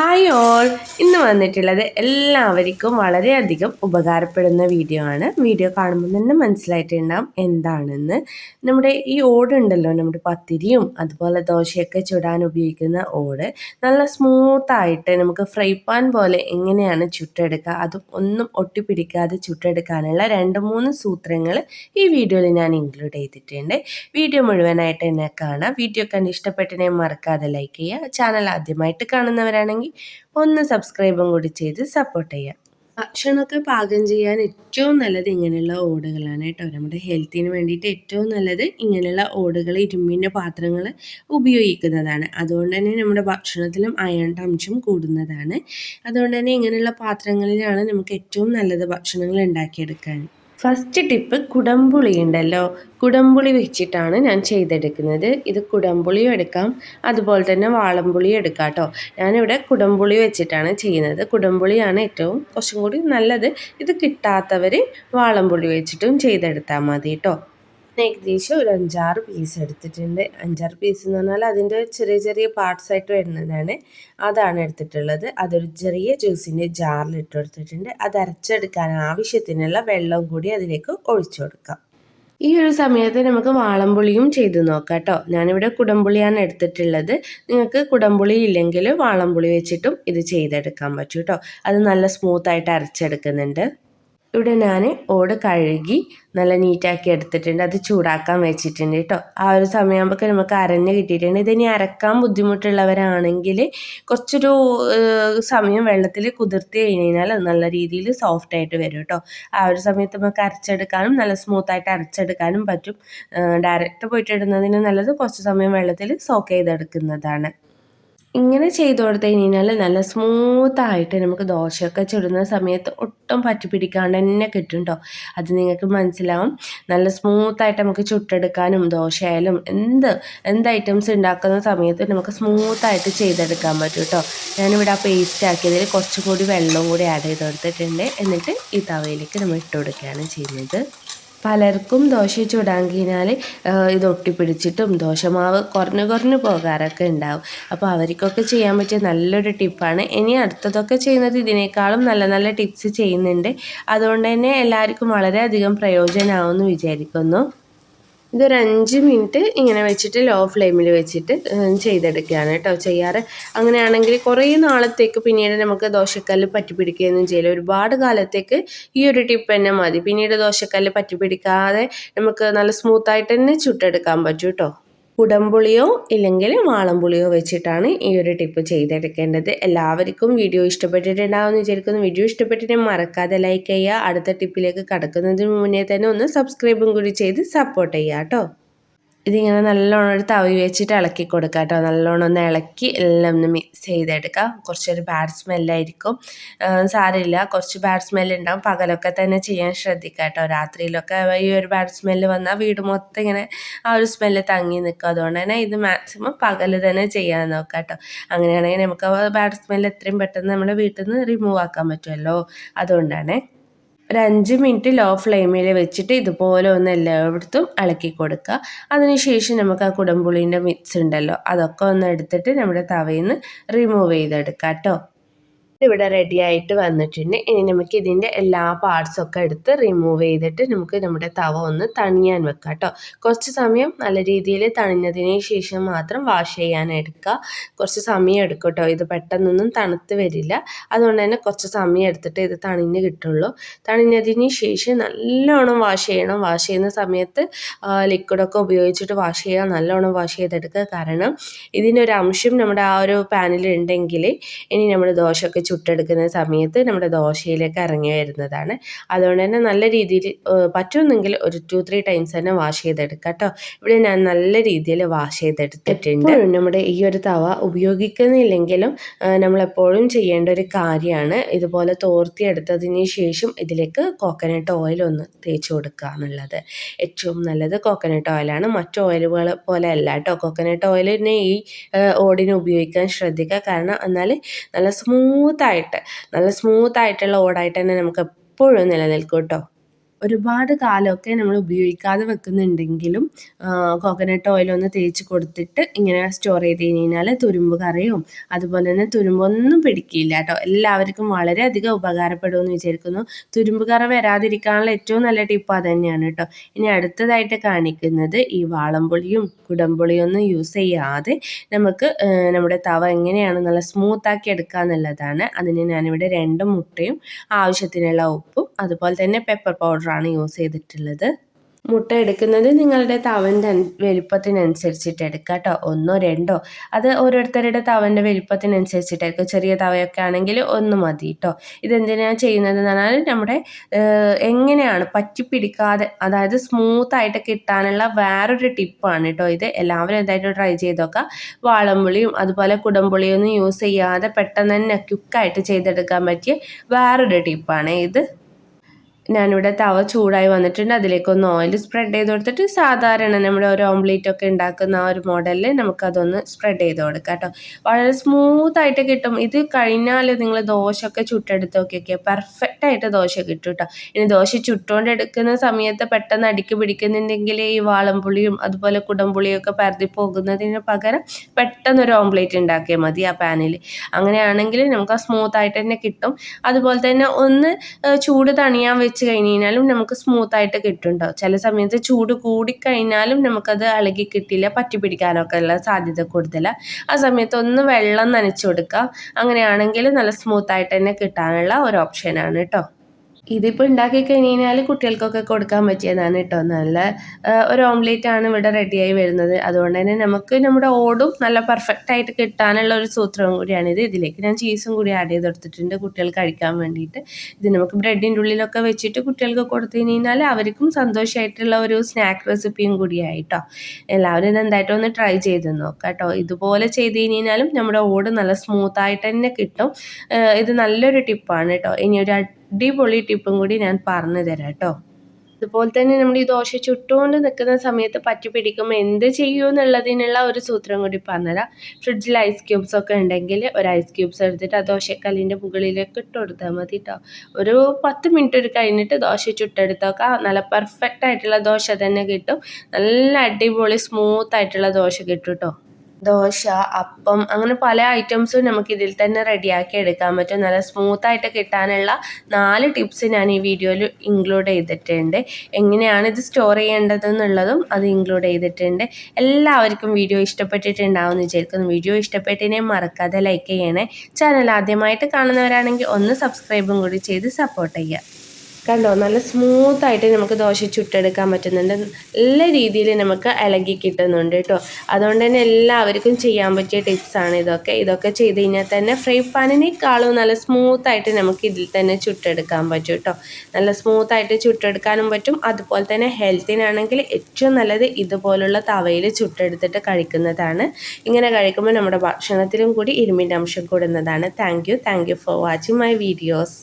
Hi all ഇന്ന് വന്നിട്ടുള്ളത് എല്ലാവർക്കും വളരെയധികം ഉപകാരപ്പെടുന്ന വീഡിയോ ആണ്. വീഡിയോ കാണുമ്പോൾ തന്നെ മനസ്സിലായിട്ടുണ്ടാവും എന്താണെന്ന്. നമ്മുടെ ഈ ഓടുണ്ടല്ലോ നമ്മുടെ പത്തിരിയും അതുപോലെ ദോശയൊക്കെ ചുടാൻ ഉപയോഗിക്കുന്ന ഓട് നല്ല സ്മൂത്തായിട്ട് നമുക്ക് ഫ്രൈ പാൻ പോലെ എങ്ങനെയാണ് ചുട്ടെടുക്കുക അതും ഒന്നും ഒട്ടിപ്പിടിക്കാതെ ചുട്ടെടുക്കാനുള്ള രണ്ട് മൂന്ന് സൂത്രങ്ങൾ ഈ വീഡിയോയിൽ ഞാൻ ഇൻക്ലൂഡ് ചെയ്തിട്ടുണ്ട്. വീഡിയോ മുഴുവനായിട്ട് എന്നെ കാണാം വീഡിയോ കണ്ട് ഇഷ്ടപ്പെട്ടതിനെ മറക്കാതെ ലൈക്ക് ചെയ്യുക. ചാനൽ ആദ്യമായിട്ട് കാണുന്നവരാണെങ്കിൽ ഒന്ന് സബ്സ്ക്രൈബും കൂടി ചെയ്ത് സപ്പോർട്ട് ചെയ്യാം. ഭക്ഷണമൊക്കെ പാകം ചെയ്യാൻ ഏറ്റവും നല്ലത് ഇങ്ങനെയുള്ള ഓടുകളാണ് കേട്ടോ. നമ്മുടെ ഹെൽത്തിന് വേണ്ടിയിട്ട് ഏറ്റവും നല്ലത് ഇങ്ങനെയുള്ള ഓടുകൾ ഇരുമ്പിന്റെ പാത്രങ്ങൾ ഉപയോഗിക്കുന്നതാണ്. അതുകൊണ്ട് തന്നെ നമ്മുടെ ഭക്ഷണത്തിലും അയണിന്റെ അംശം കൂടുന്നതാണ്. അതുകൊണ്ട് തന്നെ ഇങ്ങനെയുള്ള പാത്രങ്ങളിലാണ് നമുക്ക് ഏറ്റവും നല്ലത് ഭക്ഷണങ്ങൾ ഉണ്ടാക്കിയെടുക്കാൻ. ഫസ്റ്റ് ടിപ്പ് കുടംപുളി ഉണ്ടല്ലോ. കുടംപുളി വെച്ചിട്ടാണ് ഞാൻ ചെയ്തെടുക്കുന്നത്. ഇത് കുടംപുളിയും എടുക്കാം. അതുപോലെ തന്നെ വാളംപുളിയും എടുക്കാം കേട്ടോ. ഞാനിവിടെ കുടംപുളി വെച്ചിട്ടാണ് ചെയ്യുന്നത്. കുടംപുളിയാണ് ഏറ്റവും കുറച്ചും കൂടി നല്ലത്. ഇത് കിട്ടാത്തവർ വാളംപുളി വെച്ചിട്ടും ചെയ്തെടുത്താൽ മതി കേട്ടോ. ഏകദേശം ഒരു അഞ്ചാറ് പീസ് എടുത്തിട്ടുണ്ട്. അഞ്ചാറ് പീസ് എന്ന് പറഞ്ഞാൽ അതിന്റെ ചെറിയ ചെറിയ പാർട്സ് ആയിട്ട് വരുന്നതാണ്. അതാണ് എടുത്തിട്ടുള്ളത്. അതൊരു ചെറിയ ജ്യൂസിന്റെ ജാറിൽ ഇട്ട് കൊടുത്തിട്ടുണ്ട്. അത് അരച്ചെടുക്കാൻ ആവശ്യത്തിനുള്ള വെള്ളം കൂടി അതിലേക്ക് ഒഴിച്ചു കൊടുക്കാം. ഈ ഒരു സമയത്ത് നമുക്ക് വാളംപുളിയും ചെയ്ത് നോക്കാം കേട്ടോ. ഞാനിവിടെ കുടംപുളിയാണ് എടുത്തിട്ടുള്ളത്. നിങ്ങൾക്ക് കുടംപുളി ഇല്ലെങ്കിൽ വാളംപുളി വെച്ചിട്ടും ഇത് ചെയ്തെടുക്കാൻ പറ്റും കേട്ടോ. അത് നല്ല സ്മൂത്തായിട്ട് അരച്ചെടുക്കുന്നുണ്ട്. ഇവിടെ ഞാൻ ഓട് കഴുകി നല്ല നീറ്റാക്കി എടുത്തിട്ടുണ്ട്. അത് ചൂടാക്കാൻ വെച്ചിട്ടുണ്ട് കേട്ടോ ആ ഒരു സമയമാകുമ്പോൾ നമുക്ക് അരഞ്ഞ് കിട്ടിയിട്ടുണ്ട്. ഇതിനി അരക്കാൻ ബുദ്ധിമുട്ടുള്ളവരാണെങ്കിൽ കുറച്ചൊരു സമയം വെള്ളത്തിൽ കുതിർത്തി കഴിഞ്ഞാൽ അത് നല്ല രീതിയിൽ സോഫ്റ്റ് ആയിട്ട് വരും കേട്ടോ ആ ഒരു സമയത്ത് നമുക്ക് അരച്ചെടുക്കാനും നല്ല സ്മൂത്തായിട്ട് അരച്ചെടുക്കാനും പറ്റും. ഡയറക്റ്റ് പോയിട്ട് ഇടുന്നതിന് നല്ലത് കുറച്ച് സമയം വെള്ളത്തിൽ സോക്ക് ചെയ്തെടുക്കുന്നതാണ്. ഇങ്ങനെ ചെയ്ത് കൊടുത്തു കഴിഞ്ഞാൽ നല്ല സ്മൂത്തായിട്ട് നമുക്ക് ദോശയൊക്കെ ചുടുന്ന സമയത്ത് ഒട്ടും പറ്റി പിടിക്കാണ്ട് തന്നെ കിട്ടും കേട്ടോ അത് നിങ്ങൾക്ക് മനസ്സിലാവും. നല്ല സ്മൂത്തായിട്ട് നമുക്ക് ചുട്ടെടുക്കാനും ദോശയായാലും എന്ത് എന്ത് ഐറ്റംസ് ഉണ്ടാക്കുന്ന സമയത്ത് നമുക്ക് സ്മൂത്തായിട്ട് ചെയ്തെടുക്കാൻ പറ്റും കേട്ടോ ഞാനിവിടെ ആ പേസ്റ്റ് ആക്കിയതിൽ കുറച്ചും കൂടി വെള്ളവും കൂടി ആഡ് ചെയ്ത് കൊടുത്തിട്ടുണ്ട്. എന്നിട്ട് ഈ തവയിലേക്ക് നമ്മൾ ഇട്ട് കൊടുക്കുകയാണ് ചെയ്യുന്നത്. പലർക്കും ദോശ കഴിഞ്ഞാൽ ഇത് ഒട്ടിപ്പിടിച്ചിട്ടും ദോശമാവ് കുറഞ്ഞു കുറഞ്ഞു പോകാറൊക്കെ ഉണ്ടാവും. അപ്പോൾ അവർക്കൊക്കെ ചെയ്യാൻ പറ്റിയ നല്ലൊരു ടിപ്പാണ്. ഇനി അടുത്തതൊക്കെ ചെയ്യുന്നത് ഇതിനേക്കാളും നല്ല നല്ല ടിപ്സ് ചെയ്യുന്നുണ്ട്. അതുകൊണ്ട് തന്നെ എല്ലാവർക്കും വളരെയധികം പ്രയോജനമാവുമെന്ന് വിചാരിക്കുന്നു. ഇതൊരു അഞ്ച് മിനിറ്റ് ഇങ്ങനെ വെച്ചിട്ട് ലോ ഫ്ലെയിമിൽ വെച്ചിട്ട് ചെയ്തെടുക്കുകയാണ് കേട്ടോ ചെയ്യാറ്. അങ്ങനെയാണെങ്കിൽ കുറേ നാളത്തേക്ക് പിന്നീട് നമുക്ക് ദോശക്കല്ല് പറ്റി പിടിക്കുകയൊന്നും ചെയ്യില്ല. ഒരുപാട് കാലത്തേക്ക് ഈ ഒരു ടിപ്പ് തന്നെ മതി. പിന്നീട് ദോശക്കല്ല് പറ്റി പിടിക്കാതെ നമുക്ക് നല്ല സ്മൂത്തായിട്ട് തന്നെ ചുട്ടെടുക്കാൻ പറ്റും കേട്ടോ. കുടംപുളിയോ ഇല്ലെങ്കിൽ വാളംപുളിയോ വെച്ചിട്ടാണ് ഈ ഒരു ടിപ്പ് ചെയ്തെടുക്കേണ്ടത്. എല്ലാവർക്കും വീഡിയോ ഇഷ്ടപ്പെട്ടിട്ടുണ്ടാവുമെന്ന് വിചാരിക്കുന്നു. വീഡിയോ ഇഷ്ടപ്പെട്ടിട്ട് മറക്കാതെ ലൈക്ക് ചെയ്യുക. അടുത്ത ടിപ്പിലേക്ക് കടക്കുന്നതിന് മുന്നേ തന്നെ ഒന്ന് സബ്സ്ക്രൈബും കൂടി ചെയ്ത് സപ്പോർട്ട് ചെയ്യുക കേട്ടോ. ഇതിങ്ങനെ നല്ലോണം ഒരു തവി വെച്ചിട്ട് ഇളക്കി കൊടുക്കുക കേട്ടോ. നല്ലോണം ഒന്ന് ഇളക്കി എല്ലാം ഒന്ന് മിക്സ് ചെയ്തെടുക്കുക കുറച്ചൊരു ബാഡ് സ്മെല്ലായിരിക്കും സാരമില്ല. കുറച്ച് ബാഡ് സ്മെല്ല് ഉണ്ടാവും. പകലൊക്കെ തന്നെ ചെയ്യാൻ ശ്രദ്ധിക്കുക കേട്ടോ. രാത്രിയിലൊക്കെ ഈ ഒരു ബാഡ് സ്മെല്ല് വന്നാൽ വീട് മൊത്തം ഇങ്ങനെ ആ ഒരു സ്മെല്ല് തങ്ങി നിൽക്കും. അതുകൊണ്ട് തന്നെ ഇത് മാക്സിമം പകൽ തന്നെ ചെയ്യാൻ നോക്കാം കേട്ടോ. അങ്ങനെയാണെങ്കിൽ നമുക്ക് ബാഡ് സ്മെല്ല് എത്രയും പെട്ടെന്ന് നമ്മുടെ വീട്ടിൽ നിന്ന് റിമൂവ് ആക്കാൻ പറ്റുമല്ലോ. അതുകൊണ്ടാണ്. ഒരു അഞ്ച് മിനിറ്റ് ലോ ഫ്ലെയിമിൽ വെച്ചിട്ട് ഇതുപോലെ ഒന്ന് എല്ലായിടത്തും ഇളക്കി കൊടുക്കുക. അതിനുശേഷം നമുക്ക് ആ കുടംപുളീന്റെ മിക്സ് ഉണ്ടല്ലോ അതൊക്കെ ഒന്ന് എടുത്തിട്ട് നമ്മുടെ തവയിൽ നിന്ന് റിമൂവ് ചെയ്തെടുക്കാം കേട്ടോ ഇവിടെ റെഡി ആയിട്ട് വന്നിട്ടുണ്ട്. ഇനി നമുക്ക് ഇതിന്റെ എല്ലാ പാർട്സൊക്കെ എടുത്ത് റിമൂവ് ചെയ്തിട്ട് നമുക്ക് നമ്മുടെ തവ ഒന്ന് തണിയാൻ വെക്കാം കേട്ടോ കുറച്ച് സമയം നല്ല രീതിയിൽ തണിഞ്ഞതിന് ശേഷം മാത്രം വാഷ് ചെയ്യാൻ എടുക്കുക. കുറച്ച് സമയം എടുക്കും കേട്ടോ ഇത് പെട്ടെന്നൊന്നും തണുത്ത് വരില്ല. അതുകൊണ്ട് തന്നെ കുറച്ച് സമയം എടുത്തിട്ട് ഇത് തണിഞ്ഞ് കിട്ടുള്ളൂ. തണിഞ്ഞതിന് ശേഷം നല്ലോണം വാഷ് ചെയ്യണം. വാഷ് ചെയ്യുന്ന സമയത്ത് ലിക്വിഡൊക്കെ ഉപയോഗിച്ചിട്ട് വാഷ് ചെയ്യുക. നല്ലോണം വാഷ് ചെയ്തെടുക്കുക. കാരണം ഇതിനൊരു അംശം നമ്മുടെ ആ ഒരു പാനിലുണ്ടെങ്കിൽ ഇനി നമ്മൾ ദോശയൊക്കെ ചുട്ടെടുക്കുന്ന സമയത്ത് നമ്മുടെ ദോശയിലേക്ക് ഇറങ്ങി വരുന്നതാണ്. അതുകൊണ്ട് തന്നെ നല്ല രീതിയിൽ പറ്റുമെന്നെങ്കിൽ ഒരു ടു ത്രീ ടൈംസ് തന്നെ വാഷ് ചെയ്തെടുക്കാം കേട്ടോ. ഇവിടെ ഞാൻ നല്ല രീതിയിൽ വാഷ് ചെയ്തെടുത്തിട്ടുണ്ട്. നമ്മുടെ ഈ ഒരു തവ ഉപയോഗിക്കുന്നില്ലെങ്കിലും നമ്മളെപ്പോഴും ചെയ്യേണ്ട ഒരു കാര്യമാണ്. ഇതുപോലെ തോർത്തിയെടുത്തതിന് ശേഷം ഇതിലേക്ക് കോക്കനട്ട് ഓയിൽ ഒന്ന് തേച്ച് കൊടുക്കുക എന്നുള്ളത്. ഏറ്റവും നല്ലത് കോക്കനട്ട് ഓയിലാണ് മറ്റു ഓയിലുകൾ പോലെ അല്ല കേട്ടോ. കോക്കനട്ട് ഓയിലിനെ ഈ ഓടിന് ഉപയോഗിക്കാൻ ശ്രദ്ധിക്കുക. കാരണം എന്നാൽ നല്ല സ്മൂത്ത് സ്മൂത്തായിട്ട് നല്ല സ്മൂത്തായിട്ടുള്ള ഓടായിട്ട് തന്നെ നമുക്ക് എപ്പോഴും നിലനിൽക്കും കേട്ടോ. ഒരുപാട് കാലമൊക്കെ നമ്മൾ ഉപയോഗിക്കാതെ വെക്കുന്നുണ്ടെങ്കിലും കോക്കനട്ട് ഓയിലൊന്ന് തേച്ച് കൊടുത്തിട്ട് ഇങ്ങനെ സ്റ്റോർ ചെയ്ത് കഴിഞ്ഞാൽ തുരുമ്പ് കറിയും അതുപോലെ തന്നെ തുരുമ്പൊന്നും പിടിക്കില്ല കേട്ടോ. എല്ലാവർക്കും വളരെയധികം ഉപകാരപ്പെടുമെന്ന് വിചാരിക്കുന്നു. തുരുമ്പ് കറ വരാതിരിക്കാനുള്ള ഏറ്റവും നല്ല ടിപ്പ് തന്നെയാണ് കേട്ടോ. ഇനി അടുത്തതായിട്ട് കാണിക്കുന്നത് ഈ വാളംപുളിയും കുടംപുളിയും ഒന്നും യൂസ് ചെയ്യാതെ നമുക്ക് നമ്മുടെ തവ എങ്ങനെയാണ് നല്ല സ്മൂത്താക്കി എടുക്കുക എന്നുള്ളതാണ്. അതിന് ഞാനിവിടെ രണ്ട് മുട്ടയും ആവശ്യത്തിനുള്ള ഉപ്പും അതുപോലെ തന്നെ പെപ്പർ പൗഡറാണ് യൂസ് ചെയ്തിട്ടുള്ളത്. മുട്ട എടുക്കുന്നത് നിങ്ങളുടെ തവന്റെ വലിപ്പത്തിനനുസരിച്ചിട്ട് എടുക്കുക കേട്ടോ ഒന്നോ രണ്ടോ. അത് ഓരോരുത്തരുടെ തവന്റെ വലിപ്പത്തിനനുസരിച്ചിട്ട് എടുക്കുക ചെറിയ തവയൊക്കെ ആണെങ്കിൽ ഒന്ന് മതി കേട്ടോ ഇതെന്തിനാണ് ചെയ്യുന്നത് എന്ന് പറഞ്ഞാൽ നമ്മുടെ എങ്ങനെയാണ് പറ്റിപ്പിടിക്കാതെ അതായത് സ്മൂത്തായിട്ട് കിട്ടാനുള്ള വേറൊരു ടിപ്പാണ് കേട്ടോ ഇത്. എല്ലാവരും എന്തായിട്ട് ട്രൈ ചെയ്ത് നോക്കുക വാളംപുളിയും അതുപോലെ കുടംപുളിയൊന്നും യൂസ് ചെയ്യാതെ പെട്ടെന്ന് തന്നെ ക്യുക്കായിട്ട് ചെയ്തെടുക്കാൻ പറ്റിയ വേറൊരു ടിപ്പാണ് ഇത്. ഞാനിവിടെ തവ ചൂടായി വന്നിട്ടുണ്ട്. അതിലേക്കൊന്ന് ഓയിൽ സ്പ്രെഡ് ചെയ്ത് കൊടുത്തിട്ട് സാധാരണ നമ്മുടെ ഒരു ഓംലേറ്റ് ഒക്കെ ഉണ്ടാക്കുന്ന ആ ഒരു മോഡലിൽ നമുക്കതൊന്ന് സ്പ്രെഡ് ചെയ്ത് കൊടുക്കാം കേട്ടോ. വളരെ സ്മൂത്തായിട്ട് കിട്ടും. ഇത് കഴിഞ്ഞാൽ നിങ്ങൾ ദോശയൊക്കെ ചുട്ടെടുത്ത് നോക്കിയൊക്കെ പെർഫെക്റ്റ് ആയിട്ട് ദോശ കിട്ടും കേട്ടോ. ഇനി ദോശ ചുട്ടുകൊണ്ട് എടുക്കുന്ന സമയത്ത് പെട്ടെന്ന് അടിക്ക് പിടിക്കുന്നുണ്ടെങ്കിൽ ഈ വാളംപുളിയും അതുപോലെ കുടംപുളിയൊക്കെ പരതി പോകുന്നതിന് പകരം പെട്ടെന്ന് ഒരു ഓംലേറ്റ് ഉണ്ടാക്കിയാൽ മതി ആ പാനിൽ അങ്ങനെയാണെങ്കിൽ നമുക്ക് ആ സ്മൂത്തായിട്ട് തന്നെ കിട്ടും. അതുപോലെ തന്നെ ഒന്ന് ചൂട് തണിയാൻ വെച്ച് കഴിഞ്ഞ് കഴിഞ്ഞാലും നമുക്ക് സ്മൂത്ത് ആയിട്ട് കിട്ടുന്നുണ്ടാവും ചില സമയത്ത് ചൂട് കൂടിക്കഴിഞ്ഞാലും നമുക്കത് അളകി കിട്ടില്ല പറ്റി പിടിക്കാനൊക്കെ ഉള്ള സാധ്യത കൂടുതലാണ് ആ സമയത്ത് ഒന്ന് വെള്ളം നനച്ചു കൊടുക്കുക അങ്ങനെയാണെങ്കിൽ നല്ല സ്മൂത്ത് ആയിട്ട് തന്നെ കിട്ടാനുള്ള ഒരു ഓപ്ഷനാണ് കേട്ടോ ഇതിപ്പോൾ ഉണ്ടാക്കി കഴിഞ്ഞാൽ കുട്ടികൾക്കൊക്കെ കൊടുക്കാൻ പറ്റിയതാണ് കേട്ടോ. നല്ല ഒരു ഓംലേറ്റ് ആണ് ഇവിടെ റെഡിയായി വരുന്നത്. അതുകൊണ്ട് തന്നെ നമുക്ക് നമ്മുടെ ഓടും നല്ല പെർഫെക്റ്റ് ആയിട്ട് കിട്ടാനുള്ള ഒരു സൂത്രവും കൂടിയാണിത് ഇതിലേക്ക് ഞാൻ ചീസും കൂടി ആഡ് ചെയ്ത് കൊടുത്തിട്ടുണ്ട് കുട്ടികൾക്ക് കഴിക്കാൻ വേണ്ടിയിട്ട്. ഇത് നമുക്ക് ബ്രെഡിന്റെ ഉള്ളിലൊക്കെ വെച്ചിട്ട് കുട്ടികൾക്ക് കൊടുത്തു കഴിഞ്ഞാൽ അവർക്കും സന്തോഷമായിട്ടുള്ള ഒരു സ്നാക്ക് റെസിപ്പിയും കൂടിയായിട്ടോ എല്ലാവരും ഇത് എന്തായിട്ടും ഒന്ന് ട്രൈ ചെയ്ത് നോക്കാം കേട്ടോ. ഇതുപോലെ ചെയ്ത് കഴിഞ്ഞാലും നമ്മുടെ ഓട് നല്ല സ്മൂത്തായിട്ട് തന്നെ കിട്ടും. ഇത് നല്ലൊരു ടിപ്പാണ് കേട്ടോ. ഇനി ഒരു അടിപൊളി ടിപ്പും കൂടി ഞാൻ പറഞ്ഞു തരാം കേട്ടോ. അതുപോലെ തന്നെ നമ്മൾ ഈ ദോശ ചുട്ടുകൊണ്ട് നിൽക്കുന്ന സമയത്ത് പറ്റി പിടിക്കുമ്പോൾ എന്ത് ചെയ്യൂ എന്നുള്ളതിനുള്ള ഒരു സൂത്രം കൂടി പറഞ്ഞുതരാം. ഫ്രിഡ്ജിൽ ഐസ് ക്യൂബ്സ് ഒക്കെ ഉണ്ടെങ്കിൽ ഒരു ഐസ് ക്യൂബ്സ് എടുത്തിട്ട് ആ ദോശക്കല്ലിന്റെ മുകളിലേക്ക് ഇട്ട് കൊടുത്താൽ മതി കേട്ടോ. ഒരു പത്ത് മിനിറ്റ് ഒരു കഴിഞ്ഞിട്ട് ദോശ ചുട്ടെടുത്തൊക്കെ. നല്ല പെർഫെക്റ്റ് ആയിട്ടുള്ള ദോശ തന്നെ കിട്ടും. നല്ല അടിപൊളി സ്മൂത്ത് ആയിട്ടുള്ള ദോശ കിട്ടും കേട്ടോ. ദോശ അപ്പം അങ്ങനെ പല ഐറ്റംസും നമുക്ക് ഇതിൽ തന്നെ റെഡിയാക്കി എടുക്കാൻ പറ്റും. നല്ല സ്മൂത്തായിട്ട് കിട്ടാനുള്ള നാല് ടിപ്സ് ഞാൻ ഈ വീഡിയോയിൽ ഇൻക്ലൂഡ് ചെയ്തിട്ടുണ്ട്. എങ്ങനെയാണ് ഇത് സ്റ്റോർ ചെയ്യേണ്ടതെന്നുള്ളതും അത് ഇൻക്ലൂഡ് ചെയ്തിട്ടുണ്ട്. എല്ലാവർക്കും വീഡിയോ ഇഷ്ടപ്പെട്ടിട്ടുണ്ടാവുമെന്ന് വിചാരിക്കുന്നു. വീഡിയോ ഇഷ്ടപ്പെട്ടിനെ മറക്കാതെ ലൈക്ക് ചെയ്യണേ. ചാനൽ ആദ്യമായിട്ട് കാണുന്നവരാണെങ്കിൽ ഒന്ന് സബ്സ്ക്രൈബും കൂടി ചെയ്ത് സപ്പോർട്ട് ചെയ്യുക. കണ്ടോ? നല്ല സ്മൂത്തായിട്ട് നമുക്ക് ദോശ ചുട്ടെടുക്കാൻ പറ്റുന്നുണ്ട്. നല്ല രീതിയിൽ നമുക്ക് ഇളകി കിട്ടുന്നുണ്ട് കേട്ടോ. അതുകൊണ്ട് തന്നെ എല്ലാവർക്കും ചെയ്യാൻ പറ്റിയ ടിപ്സാണ് ഇതൊക്കെ. ഇതൊക്കെ ചെയ്ത് കഴിഞ്ഞാൽ തന്നെ ഫ്രൈ പാനിനേക്കാളും നല്ല സ്മൂത്തായിട്ട് നമുക്ക് ഇതിൽ തന്നെ ചുട്ടെടുക്കാൻ പറ്റും കേട്ടോ. നല്ല സ്മൂത്തായിട്ട് ചുട്ടെടുക്കാനും പറ്റും. അതുപോലെ തന്നെ ഹെൽത്തിനാണെങ്കിൽ ഏറ്റവും നല്ലത് ഇതുപോലുള്ള തവയിൽ ചുട്ടെടുത്തിട്ട് കഴിക്കുന്നതാണ്. ഇങ്ങനെ കഴിക്കുമ്പോൾ നമ്മുടെ ഭക്ഷണത്തിലും കൂടി ഇരുമ്പിന്റെ അംശം കൂടുന്നതാണ്. Thank you thank you for watching my videos